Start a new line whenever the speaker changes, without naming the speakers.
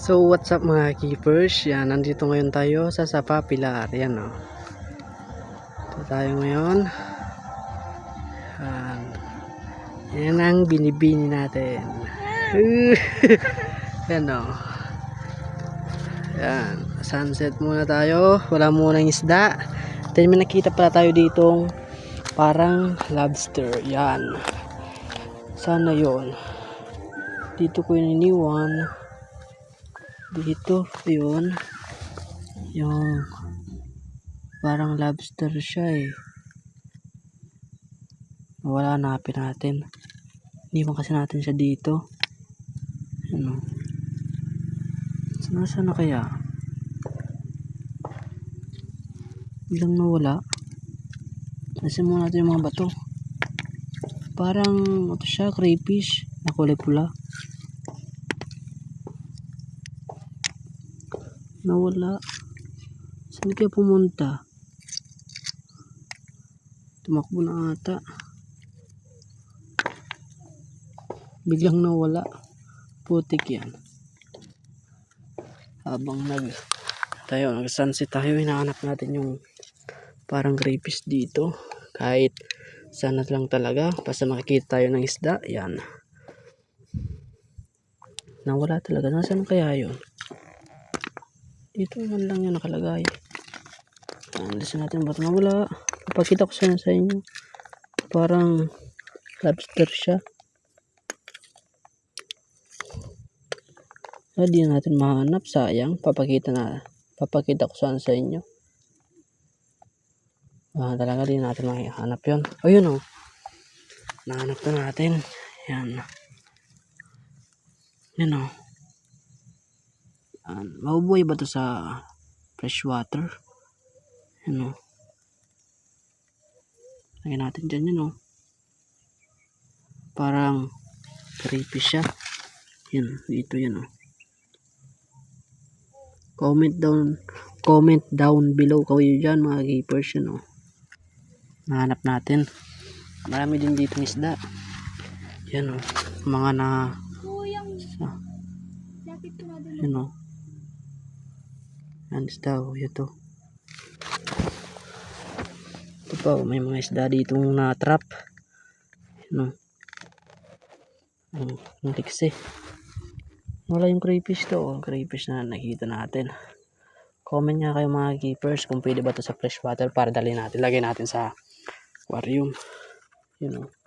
So what's up mga keepers? Yan, nandito ngayon tayo sa Sapa Pilar. Yan o. Ito tayo ngayon. Yan. Yan ang binibini natin. Yan o. Yan. Sunset muna tayo. Wala muna isda. Then may nakita pala tayo ditong parang lobster. Yan. Sana yon Dito ko yun iniwan dito yun. Yung parang lobster siya eh. Wala hanapin natin. Iniwan kasi natin siya dito. Ano? Sana sana kaya? Biglang nawala? Nasin muna natin yung mga bato. Parang ito siya? Crayfish? Na kulay pula nawala. Saan kaya pumunta? Tumakbo na ata. Biglang nawala. Putik yan. Habang nag tayo nag sunset tayo hinahanap natin yung parang crayfish dito. Kahit sana lang talaga basta makikita tayo ng isda yan. Nawala talaga. Nasaan kaya yun dito man lang yan nakalagay. Alisin natin ba't nawala. Ipakita ko sana sa inyo. Parang lobster siya. Hindi natin mahanap. Sayang. Papakita na. Papakita ko sana sa inyo. Ah, talaga di natin mahanap yun. Ayun oh. Nahanap na natin. Yan. Yan oh. Uh, mabubuhay ba to sa fresh water? Ano? Lagyan natin dyan yun, oh. Parang creepy siya. Yan, dito yan, oh. Comment down, comment down below kayo dyan, mga keepers, yan, oh. Nahanap natin. Marami din dito isda. Yan, oh. Mga na... Ah, yan, oh. Yan isda oh, ito. Ito pa oh, may mga isda dito na trap. Ano? Ang ang liksi. Wala yung crayfish to, oh. crayfish na nakita natin. Comment nga kayo mga keepers kung pwede ba to sa freshwater para dali natin. Lagay natin sa aquarium. Yun oh.